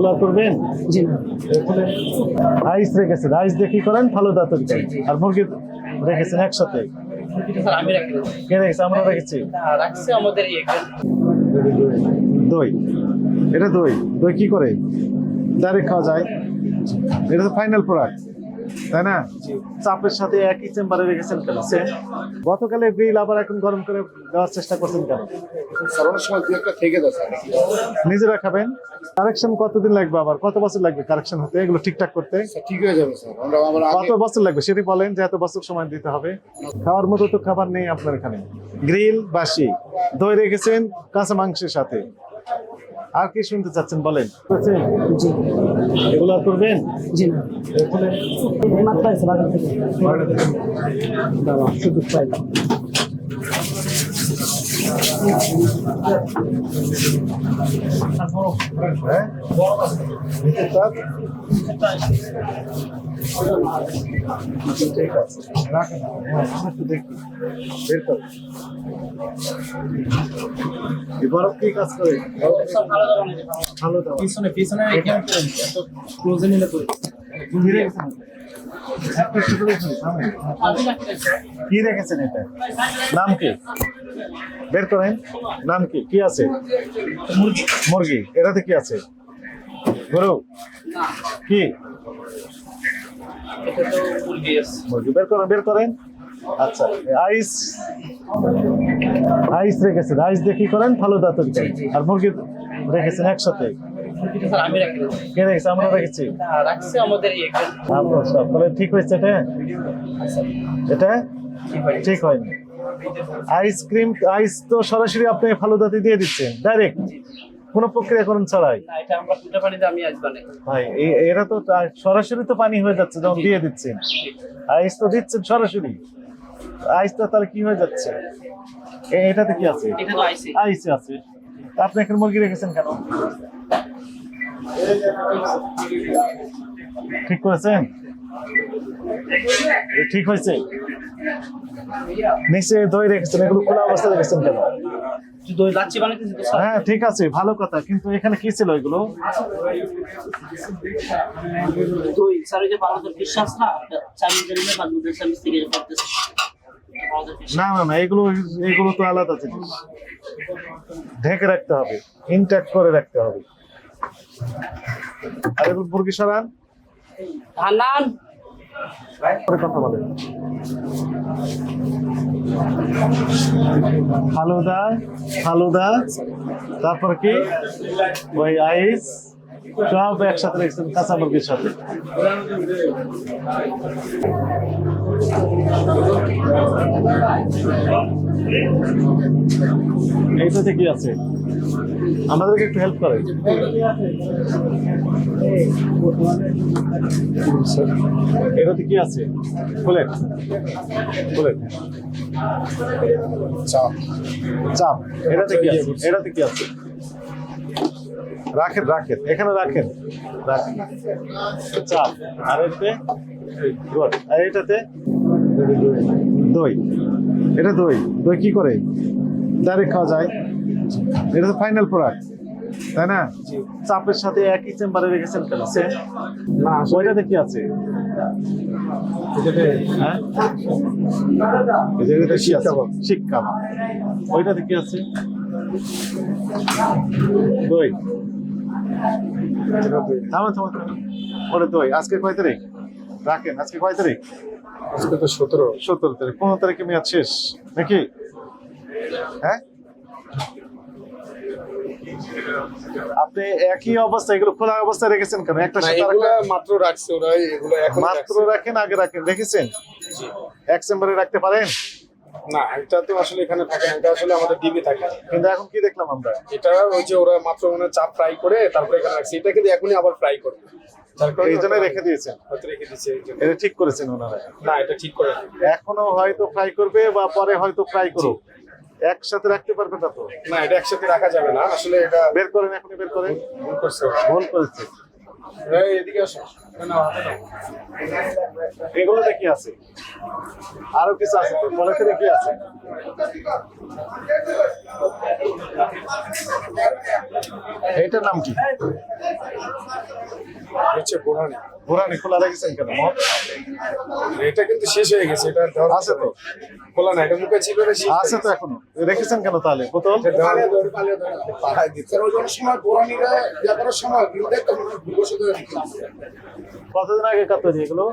এগুলো করবেন? জি। না আইস রেখেছেন। আইস দিয়ে কি করেন? ফালুদা দাঁতের করেন। আর মুরগি রেখেছেন একসাথে? আমি কে রেখেছে? আমরা রেখেছি। রাখছি আমাদের দই। এটা দই। দই কি করে? ডাইরেক্ট খাওয়া যায়? এটা তো ফাইনাল প্রোডাক্ট তাই না? চাপের সাথে একই চেম্বারে রেখেছেন কেন? গতকালে গ্রিল আবার এখন গরম করে দেওয়ার চেষ্টা করছেন কেন? নিজেরা খাবেন? কারেকশন কতদিন লাগবে আবার? কত বছর লাগবে কারেকশন হতে? এগুলো ঠিকঠাক করতে? ঠিক হয়ে যাবে স্যার। কত বছর লাগবে? সেটি বলেন যে এত বছর সময় দিতে হবে। খাওয়ার মতো তো খাবার নেই আপনার এখানে। গ্রিল বাসি। দই রেখেছেন কাঁচা মাংসের সাথে। আর কি শুনতে চাচ্ছেন বলেন? জি এগুলো আর করবেন? জি না মাত্র আছে বাজার থেকে। দাঁড়া শুধু পাইলাম হ্যাঁ? কি কি রেখেছেন এটা নাম কি বের করেন নাম কি কি আছে মুরগি এটাতে কি আছে গরু কি এটা তো মুরগি আছে মুরগি বের করেন বের করেন। আচ্ছা আইস আইস রেখেছেন। আইস কি করেন? ফালুদা তৈরি করেন। আর মুরগি রেখেছেন একসাথে। কে রেখেছে? আমরা রেখেছি। আমরা সব। তাহলে ঠিক হয়েছে এটা? এটা? ঠিক হয় ঠিক হয়নি। আইসক্রিম আইস তো সরাসরি আপনি ফালুদাতে দিয়ে দিচ্ছেন। ডাইরেক্ট। কোনো প্রক্রিয়াকরণ ছাড়াই? না এটা আমরা ফুটা পানিতে আমি আজ বানাই। ভাই এরা তো সরাসরি তো পানি হয়ে যাচ্ছে যখন দিয়ে দিচ্ছেন। আইস তো দিচ্ছেন সরাসরি। আইস তো তাহলে কি হয়ে যাচ্ছে? এটাতে কি আছে? এটা তো আইসি। আইসে আছে। আপনি এখানে মুরগি রেখেছেন কেন? ঠিক করেছেন? ঠিক হয়েছে? নিচে দই রেখেছেন এগুলো খোলা অবস্থা রেখেছেন কেন? লাচ্ছি বানাইতেছি তো স্যার? হ্যাঁ ঠিক আছে ভালো কথা। কিন্তু এখানে কি ছিল এগুলো? দই স্যার ওই যে বাংলাদেশ বিশ্বাস না বাংলাদেশ থেকে করতেছে? না না না এগুলো এগুলো তো আলাদা জিনিস। ঢেকে রাখতে হবে ইনট্যাক্ট করে রাখতে হবে। আর মুরগি সরান। কথা বলেন। ফালুদা ফালুদা তারপর কি? ওই আইস। সব একসাথে রেখেছেন কাঁচা মুরগির সাথে। এইটাতে কি আছে? আমাদেরকে একটু হেল্প করে এটাতে কি আছে? খুলেন খুলেন চাপ। চাপ। এটাতে কি আছে? এটাতে কি আছে? রাখেন রাখেন। এখানে রাখেন। রাখেন। চাপ। আর এটাতে good. আর এটাতে দই। এটা দই। দই কি করে? ডাইরেক্ট খাওয়া যায়। এটা তো ফাইনাল প্রোডাক্ট তাই না? চাপের সাথে একই চেম্বারে রেখেছেন কেন? না ওইটাতে কি আছে? হ্যাঁ? এই যে এটাতে কি আছে? শিক কাবাব ওইটাতে কি আছে? দই। থামা থামা থামা। ওরে দই। আজকে কয় তারিখ? রাখেন আজকে কয় তারিখ? আজকে তো সতেরো। সতেরো তারিখ। পনেরো তারিখে মেয়াদ শেষ। নাকি? হ্যাঁ? আপনি একই অবস্থা এগুলো খোলা অবস্থায় রেখেছেন কেন? একটা মাত্র রাখছে ওরা এগুলো এখন মাত্র রাখেন আগে রাখেন রেখেছেন? এক চেম্বারে রাখতে পারেন? না এটা তো আসলে এখানে থাকে এটা আসলে আমাদের ডিমে থাকে। কিন্তু এখন কি দেখলাম আমরা? এটা ওই যে ওরা মাত্র মনে চাপ ফ্রাই করে তারপরে এখানে রাখছে। এটা কিন্তু এখনই আবার ফ্রাই করবে। এই জন্য রেখে দিয়েছেন। রেখে জন্য। এটা ঠিক করেছেন ওনারা। না এটা ঠিক করে এখনও হয়তো ফ্রাই করবে বা পরে হয়তো ফ্রাই করুক। একসাথে রাখতে পারবে না তো? না এটা একসাথে রাখা যাবে না। আসলে এটা বের করেন এখনই বের করেন। ভুল করছে ভুল করেছে। এগুলোতে কি আছে। আরও কিছু আছে তো পলিথিনে কি আছে? এটার নাম কি? হচ্ছে বোরানি খোলা রেখেছেন কেন? এটা কিন্তু শেষ হয়ে গেছে এটা আছে তো? খোলা না এটা মুখে ছিল আছে তো এখনও। রেখেছেন কেন তাহলে? বোতল? এটা দিচ্ছে। ওই সময় ইয়া করার সময় কিন্তু কতদিন আগে কাটতো এগুলো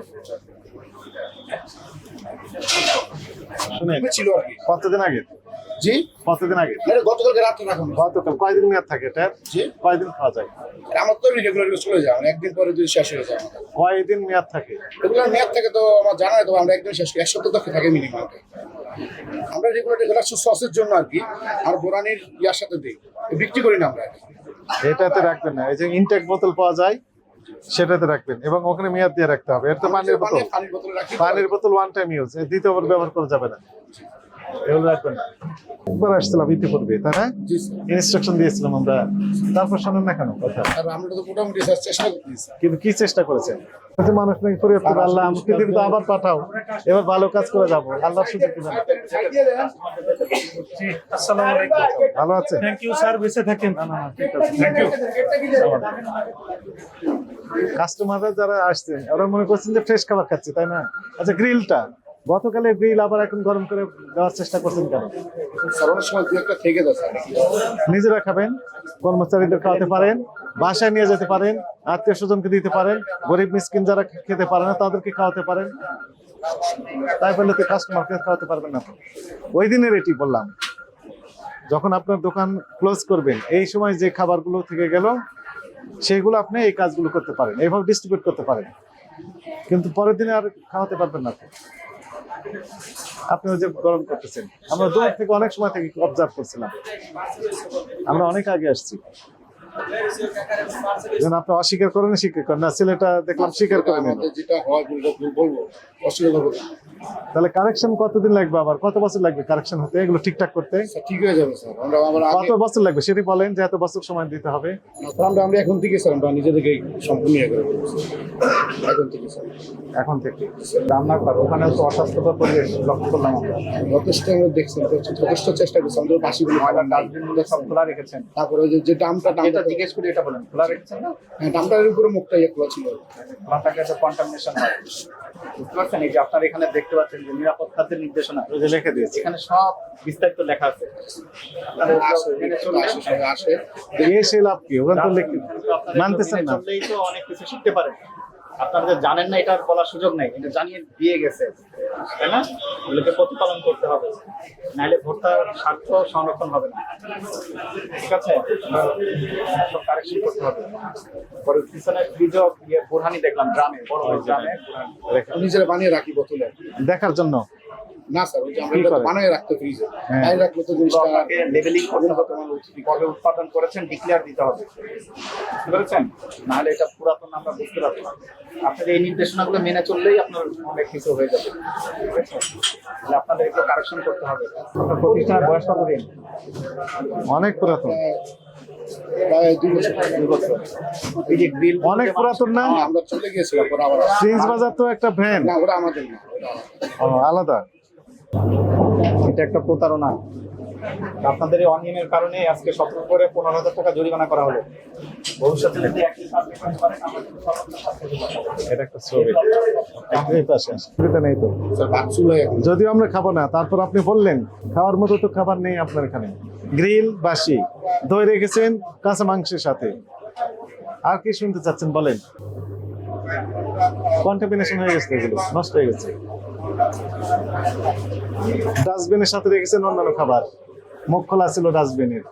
শুনেন ছিল আর কি কতদিন আগে? জি? কতদিন আগে? এটা গতকালকে রাত্রে রাখুন গতকাল কয়দিন মেয়াদ থাকে এটা? জি। কয়দিন খাওয়া যায়? আমার তো রেগুলার চলে যায়। একদিন পরে যদি শেষ হয়ে যায়। কয়দিন মেয়াদ থাকে? রেগুলার মেয়াদ থেকে তো আমার জানা তো আমরা একদিন শেষ করি। এক সপ্তাহ তো থাকে মিনিমাম আমরা রেগুলার রেগুলার সসের জন্য আর কি আর বোরানির ইয়ার সাথে দিই। বিক্রি করি না আমরা। এটাতে রাখবেন না। এই যে ইনটেক বোতল পাওয়া যায় সেটাতে রাখবেন এবং ওখানে মেয়াদ দিয়ে রাখতে হবে। এটা তো পানির বোতল। পানির বোতল ওয়ান টাইম ইউজ দ্বিতীয়বার ব্যবহার করা যাবে না। এগুলো রাখবেন। একবার আসছিলাম ইতিপূর্বে তাই না? ইনস্ট্রাকশন দিয়েছিলাম আমরা। তারপর শোনেন না কেন? কথা আমরা তো মোটামুটি চেষ্টা করতেছি কিন্তু কি চেষ্টা করেছেন? মানুষ নাকি ফরিয়াদ আল্লাহ আমাকে দিবি তো আবার পাঠাও। এবার ভালো কাজ করে যাব। আল্লাহ সুযোগ ভালো আছে? থ্যাংক ইউ স্যার বেঁচে থাকেন। কাস্টমাররা যারা আসছে ওরা মনে করছেন যে ফ্রেশ খাবার খাচ্ছে তাই না? আচ্ছা গ্রিলটা গতকালের বিল আবার এখন গরম করে দেওয়ার চেষ্টা করছেন কেন? নিজেরা খাবেন কর্মচারীদের খাওয়াতে পারেন বাসায় নিয়ে যেতে পারেন আত্মীয় স্বজনকে দিতে পারেন গরিব মিসকিন যারা খেতে পারে না তাদেরকে খাওয়াতে পারেন। তাই বললে তো কাস্টমারকে খাওয়াতে পারবেন না। ওই দিনের এটি বললাম। যখন আপনার দোকান ক্লোজ করবেন এই সময় যে খাবারগুলো থেকে গেল সেগুলো আপনি এই কাজগুলো করতে পারেন এইভাবে ডিস্ট্রিবিউট করতে পারেন। কিন্তু পরের দিনে আর খাওয়াতে পারবেন না আপনি যে গরম করতেছেন, আমরা দূর থেকে অনেক সময় থেকে অবজার্ভ করছিলাম। আমরা অনেক আগে আসছি। যেন আপনি অস্বীকার করেন স্বীকার করেন। না ছেলেটা দেখলাম স্বীকার করে নিল। তাহলে কারেকশন কতদিন লাগবে আবার? কত বছর লাগবে কারেকশন হতে? এগুলো ঠিকঠাক করতে? ঠিক হয়ে যাবে স্যার। আমরা কত বছর লাগবে? সেটি বলেন যে এত বছর সময় দিতে হবে। আমরা আমরা এখন থেকে স্যার আমরা নিজেদেরকে সম্পূর্ণ ইয়ে করে এখন থেকে স্যার। এখন থেকে। রান্নার ঘর ওখানে তো অস্বাস্থ্যকর পরিবেশ লক্ষ্য করলাম আমরা। যথেষ্ট আমরা দেখছি যথেষ্ট চেষ্টা করছি। আমাদের বাসিগুলো ময়লার ডাস্টবিনগুলো সব খোলা রেখেছেন। তারপরে যে ডামটা ডামটা জিজ্ঞেস করি এটা বলেন খোলা রেখেছেন না? হ্যাঁ, ডামটার উপরে মুখটা ইয়ে খোলা ছিল। মাথাকে একটা কন্টামিনেশন হয়। বুঝতে পারছেন? এই যে আপনার এখানে দেখতে পাচ্ছেন যে নিরাপদ খাদ্যের নির্দেশনা লেখা দিয়েছে। এখানে সব বিস্তারিত লেখা আছে। আসে লাভ কি? ওখানে তো মানতেছেন না। চললেই তো অনেক কিছু শিখতে পারেন। আপনারা যে জানেন না এটা বলার সুযোগ নেই এটা জানিয়ে দিয়ে গেছে তাই না? এগুলোকে প্রতিপালন করতে হবে নাহলে ভোটটার স্বার্থ সংরক্ষণ হবে না। ঠিক আছে? সব কারেকশন করতে হবে। পরে পিছনে ফ্রিজও ইয়ে বোরহানি দেখলাম গ্রামে বড়। নিজেরা বানিয়ে রাখি বোতলে? দেখার জন্য? না স্যার ওই যে আমরা কি বানিয়ে রাখতে ফ্রিজে। হ্যাঁ। বানিয়ে রাখলে তো জিনিসটা আপনাকে লেবেলিং করতে হবে কবে উৎপাদন করেছেন ডিক্লেয়ার দিতে হবে। বুঝতে পেরেছেন? নাহলে এটা পুরাতন আমরা বুঝতে পারব না। আপনার এই নির্দেশনাগুলো মেনে চললেই আপনার অনেক কিছু হয়ে যাবে। আপনাদের একটু কারেকশন করতে হবে। আপনার প্রতিষ্ঠানের বয়স কতদিন? অনেক পুরাতন। অনেক পুরাতন না? হ্যাঁ, আমরা চলে গিয়েছিলাম বাজার তো একটা ভ্যান না ওটা আমাদের না। আলাদা। এটা একটা প্রতারণা। আপনাদের এই অনিয়মের কারণে আজকে সতর্ক করে পনেরো হাজার টাকা জরিমানা করা হলো। ভবিষ্যতে যদি একই এটা একটা ছবি। এই পাশে। নেই তো? যদিও আমরা খাব না তারপর আপনি বললেন খাওয়ার মতো তো খাবার নেই আপনার এখানে। গ্রিল বাসি দই রেখেছেন কাঁচা মাংসের সাথে। আর কি শুনতে চাচ্ছেন বলেন? কন্টামিনেশন হয়ে গেছে এগুলো নষ্ট হয়ে গেছে। ডাস্টবিনের সাথে রেখেছেন অন্যান্য খাবার। মুখ খোলা ছিল ডাস্টবিনের